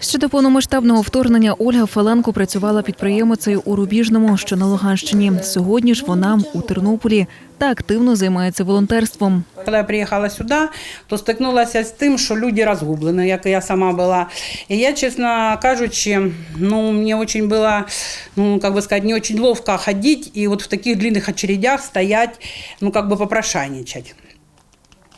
Ще до повномасштабного вторгнення Ольга Фаленко працювала підприємицею у Рубіжному, що на Луганщині. Сьогодні ж вона у Тернополі та активно займається волонтерством. Коли я приїхала сюди, то стикнулася з тим, що люди розгублені, як я сама була. І я, чесно кажучи, ну, мені дуже було, ну, как бы сказать, не очень ловко ходити і от в таких длинних очередях стоять, ну, как бы попрошайничать.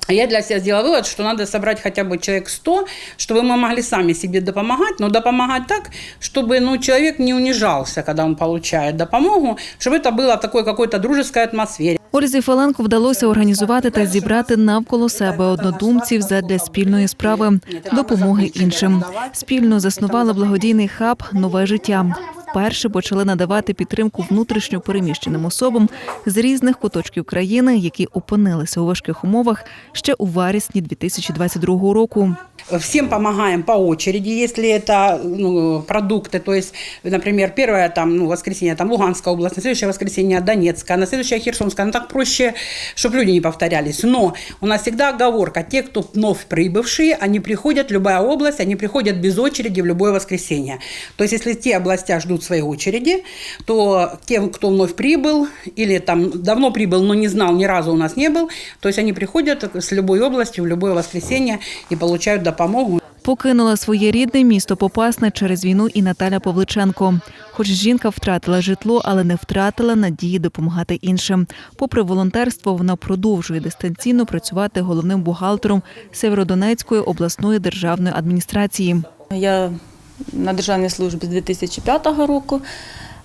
А Я для себя сделала вывод, что надо собрать хотя бы человек 100, чтобы мы могли сами себе допомагать, но допомагать так, чтобы ну, человек не унижался, когда он получает допомогу, чтобы это было в такой какой-то дружеской атмосфере. Ользі Фаленко вдалося організувати та зібрати навколо себе однодумців задля спільної справи допомоги іншим. Спільно заснували благодійний хаб Нове життя. Вперше почали надавати підтримку внутрішньо переміщеним особам з різних куточків країни, які опинилися у важких умовах ще у вересні 2022 року. Всем помогаем по очереди, если это ну, продукты, то есть, например, первое там, ну, воскресенье там Луганская область, на следующее воскресенье Донецкая, на следующее Херсонская, ну так проще, чтобы люди не повторялись. Но у нас всегда оговорка, те, кто вновь прибывшие, они приходят, любая область, они приходят без очереди в любое воскресенье. То есть, если те областя ждут своей очереди, то тем, кто вновь прибыл, или там давно прибыл, но не знал, ни разу у нас не был, то есть они приходят с любой области в любое воскресенье и получают допомогу. Покинула своє рідне місто Попасне через війну і Наталя Павличенко. Хоч жінка втратила житло, але не втратила надії допомагати іншим. Попри волонтерство, вона продовжує дистанційно працювати головним бухгалтером Северодонецької обласної державної адміністрації. Я на державній службі з 2005 року,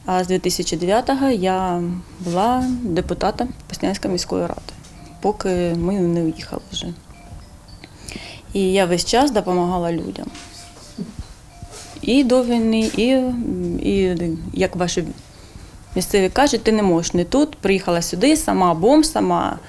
а з 2009 я була депутатом Поснянської міської ради, поки ми не уїхали вже. І я весь час допомагала людям. І до війни, і, і як ваші місцеві кажуть, ти не можеш не тут, приїхала сюди, сама бомж, сама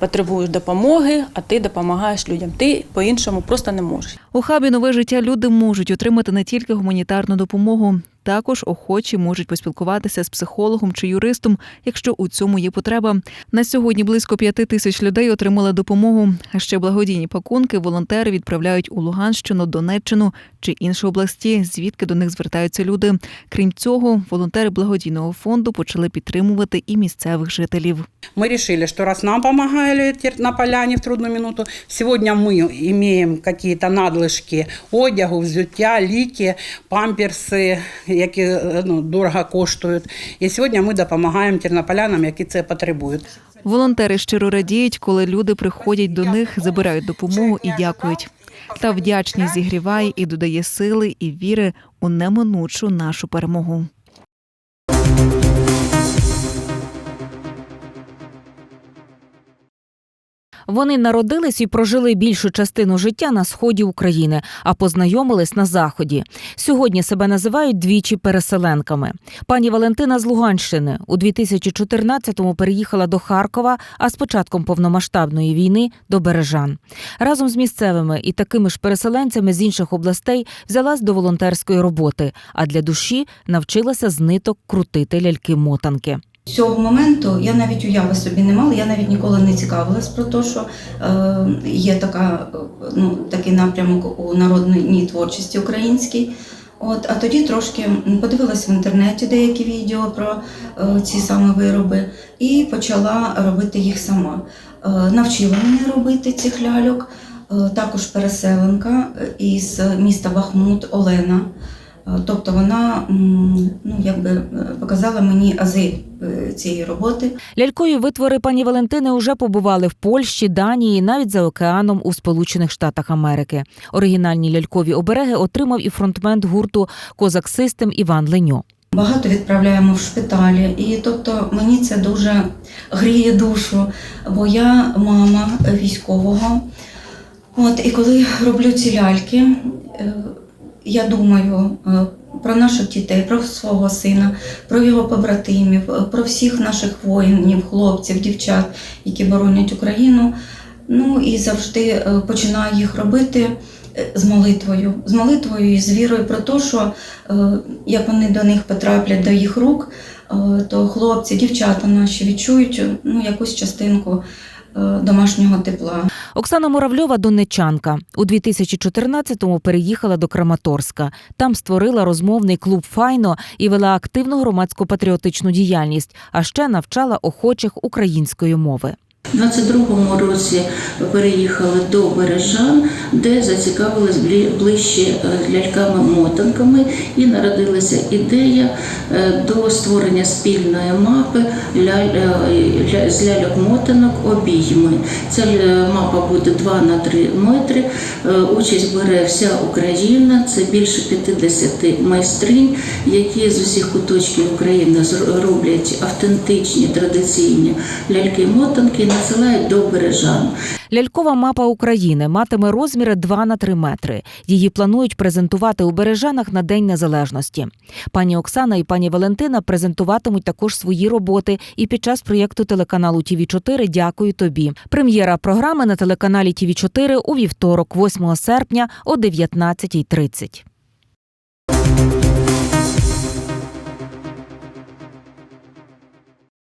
потребуєш допомоги, а ти допомагаєш людям. Ти по-іншому просто не можеш. У хабі нове життя люди можуть отримати не тільки гуманітарну допомогу, також охочі можуть поспілкуватися з психологом чи юристом, якщо у цьому є потреба. На сьогодні близько п'яти тисяч людей отримали допомогу. А ще благодійні пакунки волонтери відправляють у Луганщину, Донеччину чи інші області, звідки до них звертаються люди. Крім цього, волонтери благодійного фонду почали підтримувати і місцевих жителів. Мы решили, что раз нам помогали тернополяне в трудную минуту, сегодня мы имеем какие-то надлишки одягу, взуття, ліки, памперси, які е, ну, дорого коштують. І сьогодні ми допомагаємо тернополянам, які це потребують. Волонтери щиро радіють, коли люди приходять до них, забирають допомогу і дякують. Та вдячність зігріває і додає сили і віри у неминучу нашу перемогу. Вони народились і прожили більшу частину життя на сході України, а познайомились на заході. Сьогодні себе називають двічі переселенками. Пані Валентина з Луганщини у 2014-му переїхала до Харкова, а з початком повномасштабної війни до Бережан. Разом з місцевими і такими ж переселенцями з інших областей взялась до волонтерської роботи, а для душі навчилася з ниток крутити ляльки-мотанки. Цього моменту я навіть уяви собі не мала, я навіть ніколи не цікавилась про те, що е, є така, е, ну, такий напрямок у народній творчості українській. От, а тоді трошки подивилась в інтернеті деякі відео про е, ці саме вироби і почала робити їх сама. Е, навчила мене робити цих ляльок, е, також переселенка е, із міста Бахмут Олена. Е, Тобто вона ну, якби е, показала мені ази е, цієї роботи. Лялькові витвори пані Валентини уже побували в Польщі, Данії, навіть за океаном у Сполучених Штатах Америки. Оригінальні лялькові обереги отримав і фронтмен гурту Козак Систем Іван Леньо. Багато відправляємо в шпиталі, і тобто мені це дуже гріє душу, бо я мама військового. От, і коли роблю ці ляльки, я думаю е, про наших дітей, про свого сина, про його побратимів, е, про всіх наших воїнів, хлопців, дівчат, які боронять Україну. Ну і завжди е, починаю їх робити з молитвою, з молитвою і з вірою про те, що як вони до них потраплять до їх рук, то хлопці, дівчата наші відчують ну, якусь частинку домашнього тепла. Оксана Муравльова донечанка. У 2014-му переїхала до Краматорська. Там створила розмовний клуб Файно і вела активну громадсько-патріотичну діяльність, а ще навчала охочих української мови. У 22-му році переїхали до Бережан, де зацікавились ближче е, ляльками-мотанками, і народилася ідея е, до створення спільної мапи е, з ляльок-мотанок обійми. Ця мапа буде 2 на 3 метри. Участь бере вся Україна. Це більше 50 майстринь, які з усіх куточків України роблять автентичні традиційні ляльки-мотанки надсилають до бережан. Лялькова мапа України матиме розміри 2 на 3 метри. Її планують презентувати у Бережанах на День Незалежності. Пані Оксана і пані Валентина презентуватимуть також свої роботи і під час проєкту телеканалу ТІВІ 4 Дякую тобі. Прем'єра програми на телеканалі ТІВІ 4 у вівторок, 8 серпня о 19.30.